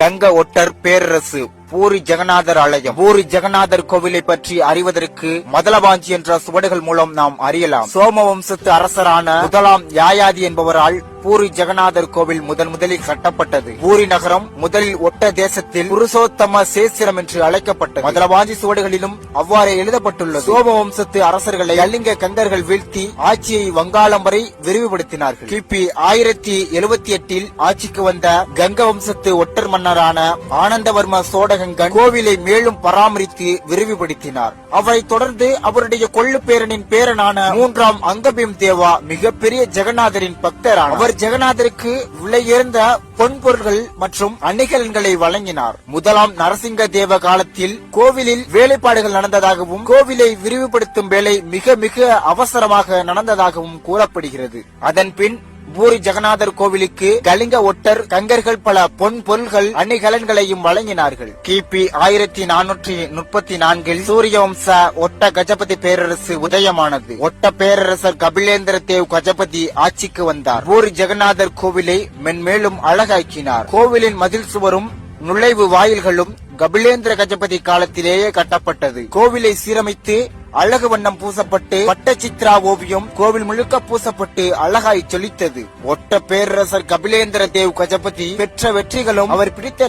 தங்க ஒட்டர் பேரரசு பூரி ஜெகநாதர் ஆலயம். பூரி ஜெகநாதர் கோவிலை பற்றி அறிவதற்கு மதலவாஞ்சி என்ற சுவடுகள் மூலம் நாம் அறியலாம். சோமவம்சத்து அரசரான முதலாம் யாயாதி என்பவரால் பூரி ஜெகநாதர் கோவில் முதன் முதலில் கட்டப்பட்டது. பூரி நகரம் முதலில் ஒட்ட தேசத்தில் புருஷோத்தம சேசிரம் என்று அழைக்கப்பட்டது. மதலவாஞ்சி சுவடுகளிலும் அவ்வாறே எழுதப்பட்டுள்ளது. சோமவம்சத்து அரசர்களை கலிங்க கங்கர்கள் வீழ்த்தி ஆட்சியை வங்காளம் வரை விரிவுபடுத்தினார்கள். கிபி ஆயிரத்தி எழுபத்தி எட்டில் ஆட்சிக்கு வந்த கங்க வம்சத்து ஒட்டர் மன்னரான ஆனந்தவர்ம சோடகங்கன் கோவிலை மேலும் பராமரித்து விரிவுபடுத்தினார். அவரை தொடர்ந்து அவருடைய கொள்ளு பேரனின் பேரனான மூன்றாம் அங்கபீம் தேவா மிகப்பெரிய ஜெகநாதரின் பக்தரான அவர் ஜெகநாதருக்கு விலையுயர்ந்த பொன்பொருள்கள் மற்றும் அணிகலன்களை வழங்கினார். முதலாம் நரசிங்க தேவ காலத்தில் கோவிலில் வேலைப்பாடுகள் நடந்ததாகவும் கோவிலை விரிவுபடுத்தும் வேலை மிக மிக அவசரமாக நடந்ததாகவும் கூறப்படுகிறது. அதன் பின் பூரி ஜெகநாதர் கோவிலுக்கு கலிங்க ஒட்டர் கங்கர்கள் பல பொன் பொருள்கள் அணிகலன்களையும் வழங்கினார்கள். கிபி ஆயிரத்தி நானூற்றி முப்பத்தி நான்கில் சூரிய வம்ச ஒட்ட கஜபதி பேரரசு உதயமானது. ஒட்ட பேரரசர் கபிலேந்திர தேவ் கஜபதி ஆட்சிக்கு வந்தார். பூரி ஜெகநாதர் கோவிலை மென்மேலும் அழகாக்கினார். கோவிலின் மதில் சுவரும் நுழைவு வாயில்களும் கபிலேந்திர கஜபதி காலத்திலேயே கட்டப்பட்டது. கோவிலை சீரமைத்து அழகு வண்ணம் பூசப்பட்டு பட்டச்சித்ரா ஓவியம் கோவில் முழுக்க பூசப்பட்டு அழகாய் செழித்தது. ஒட்ட பேரரசர் கபிலேந்திர தேவ் கஜபதி பெற்ற வெற்றிகளும் அவர் பிடித்த